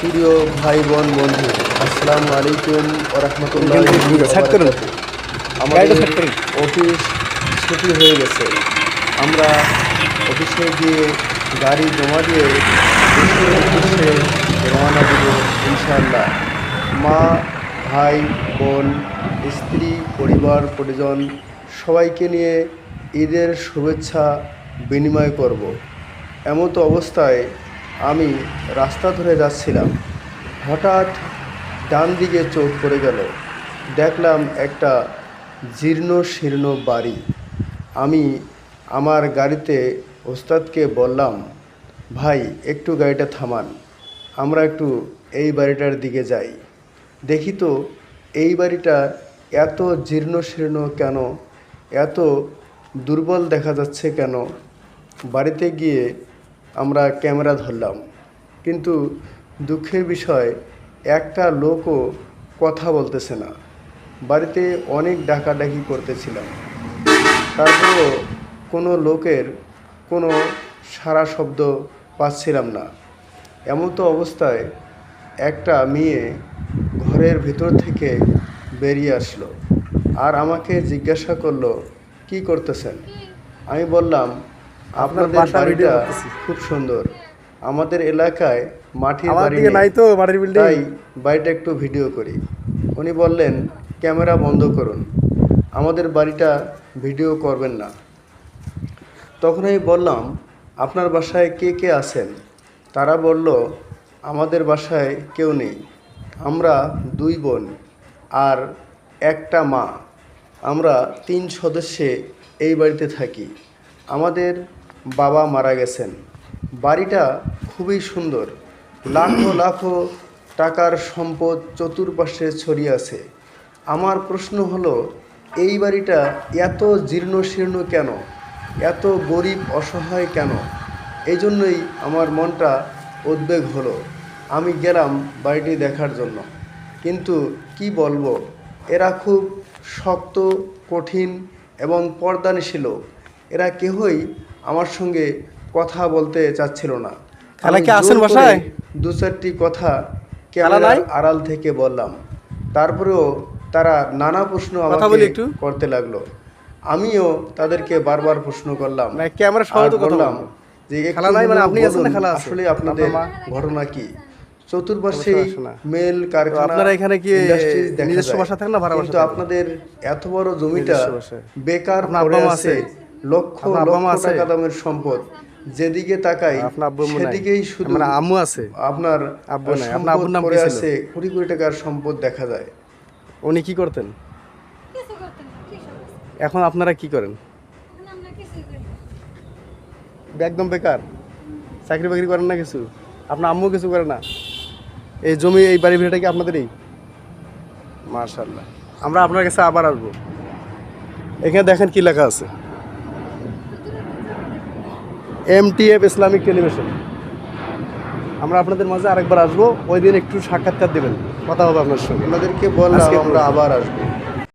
প্রিয় ভাই বোন বন্ধু আসসালামু আলাইকুম রহমতুল্লাহ। আমাদের অফিস ছুটি হয়ে গেছে। আমরা অফিসে গিয়ে গাড়ি জমা দিয়ে উদ্দেশ্যে রওনা দেব ইনশাআল্লাহ। মা ভাই বোন স্ত্রী পরিবার পরিজন সবাইকে নিয়ে ঈদের শুভেচ্ছা বিনিময় করব। এমত অবস্থায় আমি রাস্তা ধরে যাচ্ছিলাম। হঠাৎ ডান দিকে চোখ পড়ে গেল। দেখলাম একটা জীর্ণ শীর্ণ বাড়ি। আমি আমার গাড়িতে ওস্তাদকে বললাম, ভাই, একটু গাড়িটা থামান। আমরা একটু এই বাড়িটার দিকে যাই। দেখি তো, এই বাড়িটা এত জীর্ণ শীর্ণ কেন? এত দুর্বল দেখা যাচ্ছে কেন? বাড়িতে গিয়ে আমরা ক্যামেরা ধরলাম। কিন্তু দুঃখের বিষয়, একটা লোকও কথা বলতেছে না। বাড়িতে অনেক ডাকাডাকি করতেছিলাম। তারপরেও কোনো লোকের কোনো সারা শব্দ পাচ্ছিলাম না। এমন তো অবস্থায় একটা মেয়ে ঘরের ভিতর থেকে বেরিয়ে আসলো আর আমাকে জিজ্ঞাসা করল, কি করতেছেন? আমি বললাম আপনাদের বাসার বাড়িটা খুব সুন্দর। আমাদের এলাকায় মাটির বাড়ি নাই। তো বাড়ির বিল্ডিং তাই বাড়িটা একটু ভিডিও করি। উনি বললেন ক্যামেরা বন্ধ করুন। আমাদের বাড়িটা ভিডিও করবেন না। তখন আমি বললাম আপনার বাসায় কে কে আছেন? তারা বলল আমাদের বাসায় কেউ নেই। আমরা দুই বোন আর একটা মা। আমরা তিন সদস্যে এই বাড়িতে থাকি। আমাদের বাবা মারা গেছেন। বাড়িটা খুবই সুন্দর। লাখো লাখো টাকার সম্পদ চতুর্পাশে ছড়িয়ে আছে। আমার প্রশ্ন হলো, এই বাড়িটা এত জীর্ণ শীর্ণ কেন? এত গরিব অসহায় কেন? এই জন্যই আমার মনটা উদ্বেগ হলো। আমি গেলাম বাড়িটি দেখার জন্য। কিন্তু কি বলব, এরা খুব শক্ত, কঠিন এবং পর্দানিশীল এরা কেহই আমার সঙ্গে কথা বলতে চাচ্ছিল না খালা কি বাসায়? দু চারটি কথা ক্যামেরার আড়াল থেকে বললাম তারপরেও তারা নানা প্রশ্ন আমাকে করতে লাগল আমিও তাদেরকে বারবার প্রশ্ন করলাম না, ক্যামেরা সহ আর তো কথা বললাম বলব। যে খালা মানে আপনি? আসলে আপনাদের? ঘটনা কি চতুর্পাশে। মেল কারখানা আপনারা এখানে কি নিজস্ব। বাসা থাকেন না ভাড়া বাসা কিন্তু আপনাদের এত বড় জমিটা বেকার পড়ে আছে? লক্ষ লক্ষ টাকা দামের সম্পদ। যেদিকে তাকাই? সেদিকেই শুধু মানে আম্মু আছে? আপনার আব্বু নাই। আপনার আব্বুর নাম কি আছে কোটি কোটি টাকার সম্পদ দেখা যায়। উনি কি করতেন? কিছু করতেন না এখন আপনারা কি করেন? আমরা কিছুই করি একদম বেকার। চাকরি বাকরি করেন না কিছু? আপনার আম্মু কিছু করে না? এই জমি এই বাড়ি ভিড়টা কি আপনাদেরই? মার্শাল্লাহ আমরা আপনার কাছে আবার আসব। এখানে দেখেন কি লেখা আছে। M T F Islamic television আমরা আপনাদের মাঝে আরেকবার আসব ওই দিন একটু সাক্ষাৎকার দেবেন। কথা হবে আপনার সঙ্গে। আপনাদেরকে বললাম আমরা আবার আসব।